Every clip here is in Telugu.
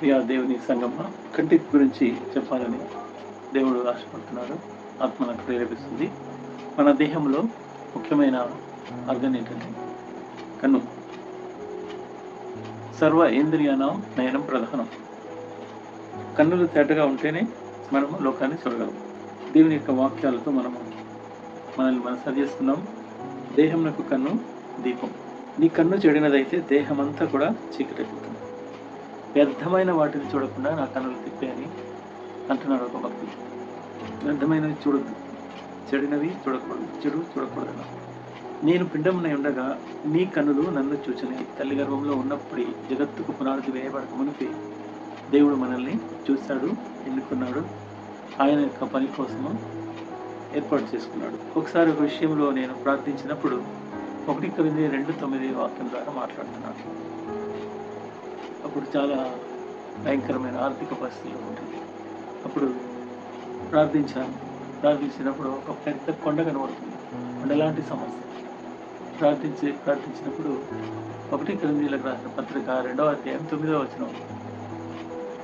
ప్రియా దేవుని సంగమ కంటి గురించి చెప్పాలని దేవుడు ఆశపడుతున్నాడు ఆత్మ నాకు ప్రేరేపిస్తుంది. మన దేహంలో ముఖ్యమైన అర్థం ఏంటంటే కన్ను. సర్వ ఇంద్రియానం నయనం ప్రధానం. కన్నులు తేటగా ఉంటేనే మనము లోకాన్ని చూడగలం. దేవుని యొక్క వాక్యాలతో మనము మనల్ని మనం సరి దేహం దేహంనకు కన్ను దీపం. నీ కన్ను చెడినదైతే దేహమంతా కూడా చీకటైపోతుంది వ్యర్థమైన వాటిని చూడకుండా నా కన్నులు తిప్పే అని అంటున్నాడు ఒక భక్తుడు వ్యర్థమైనవి చూడద్దు. చెడినవి చూడకూడదు. చెడు చూడకూడదు నేను పిండమునై ఉండగా నీ కన్నులు నన్ను చూచని తల్లి గర్భంలో ఉన్నప్పుడు జగత్తుకు పునాది వేయబడక మునిపి దేవుడు మనల్ని చూశాడు ఎన్నుకున్నాడు. ఆయన యొక్క పని కోసము ఏర్పాటు చేసుకున్నాడు. ఒకసారి ఒక విషయంలో నేను ప్రార్థించినప్పుడు ఒకటి తొమ్మిది రెండు తొమ్మిది వాక్యం ద్వారా మాట్లాడుతున్నాను. అప్పుడు చాలా భయంకరమైన ఆర్థిక పరిస్థితులు ఉంటుంది అప్పుడు ప్రార్థించాను. ప్రార్థించినప్పుడు ఒక పెద్ద కొండ కనబడుతుంది. కొండలాంటి సమస్య. ప్రార్థించి ప్రార్థించినప్పుడు ఒకటి క్రిందీలకు రాసిన పత్రిక రెండవ అధ్యాయం తొమ్మిదవ వచ్చిన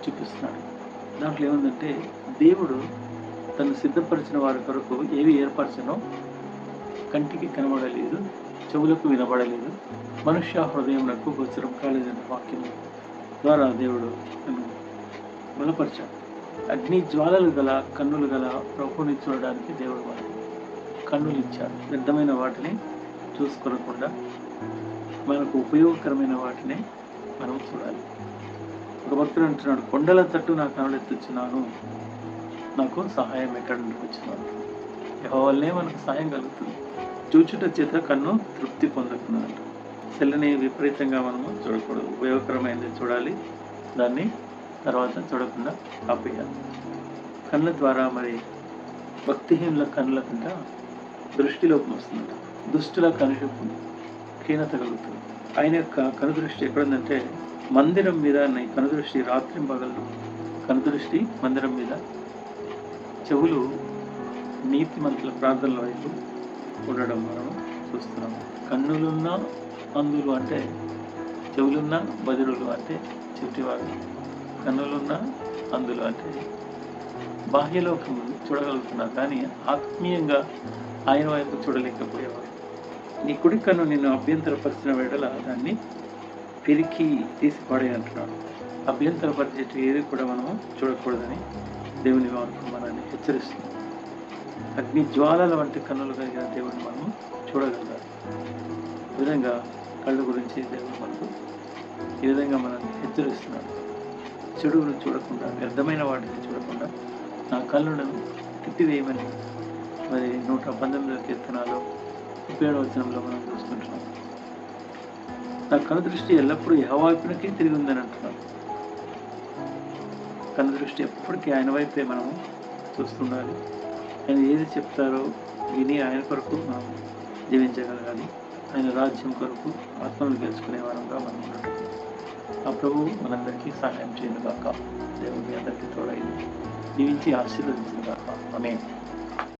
చూపిస్తున్నాడు. దాంట్లో ఏముందంటే దేవుడు తను సిద్ధపరిచిన వారి కొరకు ఏవి ఏర్పరచనో కంటికి కనబడలేదు చెవులకు వినబడలేదు మనుష్య హృదయంలో గోచరం కాలేదన్న వాక్యం. ద్వారా దేవుడు నన్ను బలపరిచాడు. అగ్ని జ్వాలలు గల కన్నులు గల ప్రభుని చూడడానికి దేవుడు మనకు కన్నులు ఇచ్చాడు. వ్యర్థమైన వాటిని చూసుకొనకుండా మనకు ఉపయోగకరమైన వాటిని మనం చూడాలి. ఒక భక్తుడు అంటున్నాడు కొండల తట్టు నా కనులు ఎత్తుచున్నాను నాకు సహాయం ఎక్కడ నుండి వచ్చినాను వల్లే మనకు సహాయం కలుగుతుంది. చూచుట చేత కన్ను తృప్తి పొందుతున్నాడు సెల్లని విపరీతంగా మనము చూడకూడదు. ఉపయోగకరమైనది చూడాలి. దాన్ని తర్వాత చూడకుండా ఆపేయాలి. కళ్ళ ద్వారా మరి భక్తిహీనుల కన్నుల కింద దృష్టిలోపం వస్తుంది. దుష్టుల కనుషపు క్షీణత కలుగుతుంది. ఆయన యొక్క కనుదృష్టి ఎక్కడుందంటే మందిరం మీద నీ కనుదృష్టి రాత్రి పగళ్ళు కనుదృష్టి మందిరం మీద చెవులు నీతిమంతుల ప్రార్థనల వైపు ఉండడం మనం చూస్తున్నాము కన్నులున్న అందులు అంటే చెవులున్న బదిరులు అంటే చెవిటివారు కన్నులున్న అందులు అంటే బాహ్యలోకం చూడగలుగుతున్నారు. కానీ ఆత్మీయంగా ఆయన వైపు చూడలేకపోయేవారు. నీ కుడి కన్ను నిన్ను అభ్యంతరపరిచిన వేడల దాన్ని పిరికి తీసి పడే అంటున్నాడు. అభ్యంతరపరిచేటి ఏది కూడా మనము చూడకూడదని దేవుని వాక్యం మనల్ని హెచ్చరిస్తుంది. అగ్ని జ్వాలల వంటి కన్నులు కలిగిన దేవుడిని మనము చూడగలగాలి. ఈ విధంగా కళ్ళు గురించి దేవుడు మనకు ఈ విధంగా మనల్ని హెచ్చరిస్తున్నాడు. చెడును చూడకుండా వ్యర్థమైన వాటిని చూడకుండా నా కళ్ళను తిట్టివేయమని మరి నూట పంతొమ్మిదో కీర్తనాలు ముప్పై వచనంలో మనం చూసుకుంటున్నాం నా కను దృష్టి ఎల్లప్పుడూ యహవాయిపునకి తిరిగి ఉందని అంటున్నాను. కను దృష్టి ఎప్పటికీ ఆయన వైపే మనము చూస్తుండాలి. ఆయన ఏది చెప్తారో విని ఆయన కొరకు మనం జీవించగలగాలి. ఆయన రాజ్యం కొరకు ఆత్మను గెలుచుకునే వారంగా మనం ఉండటం ఆ ప్రభు మనందరికీ సహాయం చేయను కాక దేవుని అందరికీ తోడైంది దీవించి ఆశీర్వదించిన కాక ఆమె